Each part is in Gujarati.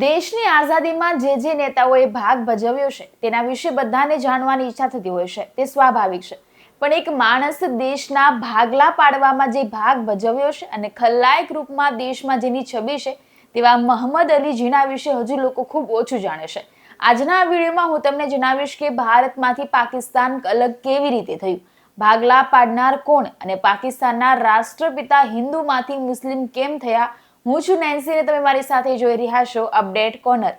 દેશની આઝાદીમાં જે જે નેતાઓએ ભાગ ભજવ્યો છે, તેના વિશે બધાને જાણવાની ઈચ્છા થતી હોય છે, તે સ્વાભાવિક છે. પણ એક માણસ દેશના ભાગલા પાડવામાં જે ભાગ ભજવ્યો છે અને ખલનાયક રૂપમાં દેશમાં જેની છબી છે, તેવા મોહમ્મદ અલી જીના વિશે હજુ લોકો ખૂબ ઓછું જાણે છે. આજના વિડીયોમાં હું તમને જણાવીશ કે ભારતમાંથી પાકિસ્તાન અલગ કેવી રીતે થયું? ભાગલા પાડનાર કોણ અને પાકિસ્તાનના રાષ્ટ્રપિતા હિન્દુમાંથી મુસ્લિમ કેમ થયા? હું છું નેન્સી અને તમે મારી સાથે જોઈ રહ્યા છો અપડેટ કોર્નર.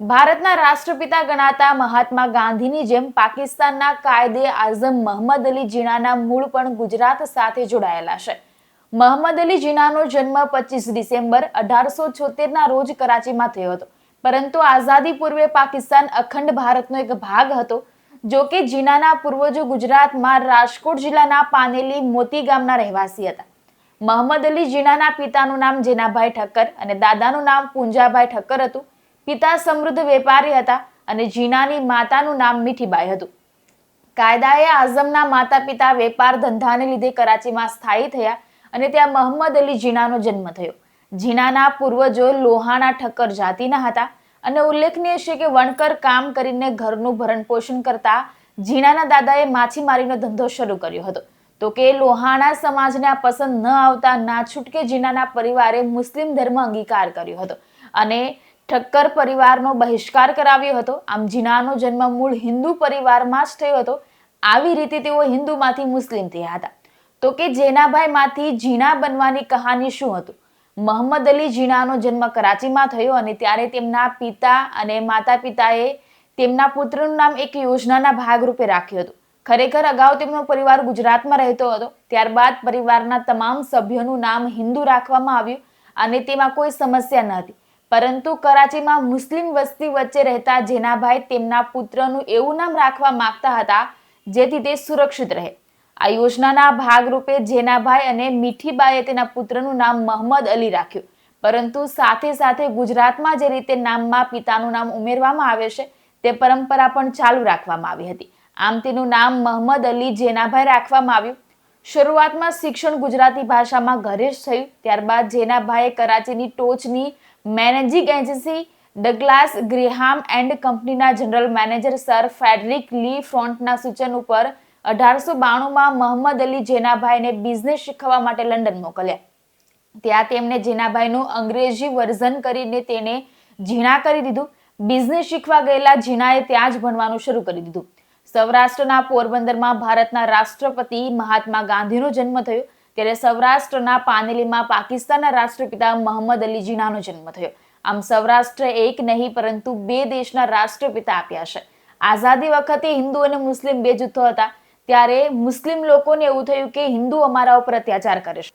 ભારતના રાષ્ટ્રપિતા ગણાતા મહાત્મા ગાંધીની જેમ પાકિસ્તાનના કાયદે આઝમ મહમ્મદ અલી જીણાના મૂળ પણ ગુજરાત સાથે જોડાયેલા છે. મોહમ્મદ અલી જીણાનો જન્મ પચીસ ડિસેમ્બર અઢારસો છોતેરના રોજ કરાચીમાં થયો હતો. પરંતુ આઝાદી પૂર્વે પાકિસ્તાન અખંડ ભારતનો એક ભાગ હતો, જો કે જીનાના પૂર્વજો ગુજરાતમાં રાજકોટ જિલ્લાના પાનેલી મોતી ગામના રહેવાસી હતા. મોહમ્મદ અલી જીનાના પિતાનું નામ જેનાભાઈ ઠક્કર અને દાદાનું નામ પુંજાભાઈ ઠક્કર હતું. પિતા સમૃદ્ધ વેપારી હતા અને જીનાની માતાનું નામ મીઠીબાઈ હતું. કાયદાએ આઝમના માતા પિતા વેપાર ધંધાને લીધે કરાચીમાં સ્થાયી થયા અને ત્યાં મોહમ્મદ અલી જીનાનો જન્મ થયો. જીનાના પૂર્વજો લોહાણા ઠક્કર જાતિના હતા અને ઉલ્લેખનીય છે કે વણકર કામ કરીને ઘરનું ભરણપોષણ કરતા જીણાના દાદાએ માછીમારીનો ધંધો શરૂ કર્યો હતો. તો કે લોહાણા સમાજને આ પસંદ ન આવતા ના છૂટકે જીનાના પરિવારે મુસ્લિમ ધર્મ અંગીકાર કર્યો હતો અને ઠક્કર પરિવારનો બહિષ્કાર કરાવ્યો હતો. આમ જીનાનો જન્મ મૂળ હિન્દુ પરિવારમાં જ થયો હતો. આવી રીતે તેઓ હિન્દુમાંથી મુસ્લિમ થયા હતા. તો કે જેનાભાઈમાંથી જીણા બનવાની કહાની શું હતું? મોહમ્મદ અલી જીણાનો જન્મ કરાચીમાં થયો અને ત્યારે તેમના પિતા અને માતા પિતાએ તેમના પુત્રનું નામ એક યોજનાના ભાગરૂપે રાખ્યું હતું. ખરેખર અગાઉ તેમનો પરિવાર ગુજરાતમાં રહેતો હતો, ત્યારબાદ પરિવારના તમામ સભ્યોનું નામ હિન્દુ રાખવામાં આવ્યું અને તેમાં કોઈ સમસ્યા ન હતી. પરંતુ કરાચીમાં મુસ્લિમ વસ્તી વચ્ચે રહેતા જેનાભાઈ તેમના પુત્રનું એવું નામ રાખવા માંગતા હતા, જેથી તે સુરક્ષિત રહે. આ યોજનાના ભાગરૂપે જેનાભાઈ અને મીઠીબાઈએ તેના પુત્રનું નામ મહમ્મદ અલી રાખ્યું. પરંતુ સાથે સાથે ગુજરાતમાં જે રીતે નામમાં પિતાનું નામ ઉમેરવામાં આવે છે, તે પરંપરા પણ ચાલુ રાખવામાં આવી હતી. આમ તેનું નામ મોહમ્મદ અલી જેનાભાઈ રાખવામાં આવ્યું. શરૂઆતમાં શિક્ષણ ગુજરાતી ભાષામાં ઘરે જ થયું. ત્યારબાદ જેનાભાઈએ કરાચીની ટોચની managing agency Douglas Graham and કંપનીના general manager sir Frederick Lee ફ્રોન્ટના સૂચન ઉપર અઢારસો બાણુંમાં મોહમ્મદ અલી જેનાભાઈને બિઝનેસ શીખવવા માટે લંડન મોકલ્યા. ત્યાં તેમણે જેનાભાઈનું અંગ્રેજી વર્ઝન કરીને તેને ઝીણા કરી દીધું. બિઝનેસ શીખવા ગયેલા ઝીણાએ ત્યાં જ ભણવાનું શરૂ કરી દીધું. સૌરાષ્ટ્રના પોરબંદરમાં ભારતના રાષ્ટ્રપતિ મહાત્મા ગાંધીનો જન્મ થયો. ત્યારે સૌરાષ્ટ્રના પાનેલીમાં પાકિસ્તાનના રાષ્ટ્રપિતા મોહમ્મદ અલી જીનાનો જન્મ થયો. આમ સૌરાષ્ટ્ર એક નહીં, પરંતુ બે દેશના રાષ્ટ્રપિતા આપ્યા છે. આઝાદી વખતે હિન્દુ અને મુસ્લિમ બે જૂથો હતા. ત્યારે મુસ્લિમ લોકોને એવું થયું કે હિન્દુ અમારા ઉપર અત્યાચાર કરે છે.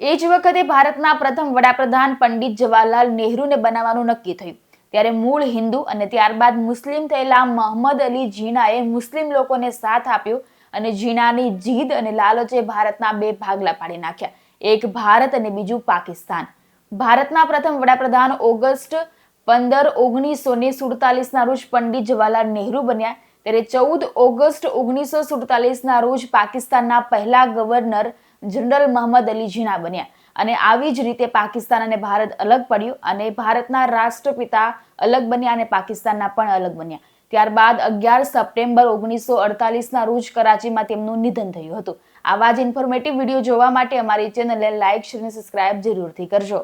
એ જ વખતે ભારતના પ્રથમ વડાપ્રધાન પંડિત જવાહરલાલ નહેરુને બનાવવાનું નક્કી થયું. ત્યારે મૂળ હિન્દુ અને ત્યારબાદ મુસ્લિમ થયેલા મોહમ્મદ અલી જીણાએ મુસ્લિમ લોકોને સાથ આપ્યો અને જીણાની જીદ અને લાલચે ભારતના બે ભાગલા પાડી નાખ્યા. એક ભારત અને બીજું પાકિસ્તાન. ભારતના પ્રથમ વડાપ્રધાન ઓગસ્ટ પંદર ઓગણીસો ને સુડતાલીસના રોજ પંડિત જવાહરલાલ નહેરુ બન્યા. ત્યારે ચૌદ ઓગસ્ટ ઓગણીસો સુડતાલીસના રોજ પાકિસ્તાનના પહેલા ગવર્નર જનરલ મોહમ્મદ અલી જીના બન્યા. અને આવી જ રીતે પાકિસ્તાન અને ભારત અલગ પડ્યું અને ભારતના રાષ્ટ્રપિતા અલગ બન્યા અને પાકિસ્તાનના પણ અલગ બન્યા. ત્યારબાદ અગિયાર સપ્ટેમ્બર ઓગણીસો અડતાલીસના રોજ કરાચીમાં તેમનું નિધન થયું હતું. આવા જ ઇન્ફોર્મેટિવ વીડિયો જોવા માટે અમારી ચેનલને લાઇક શેર અને સબસ્ક્રાઇબ જરૂરથી કરજો.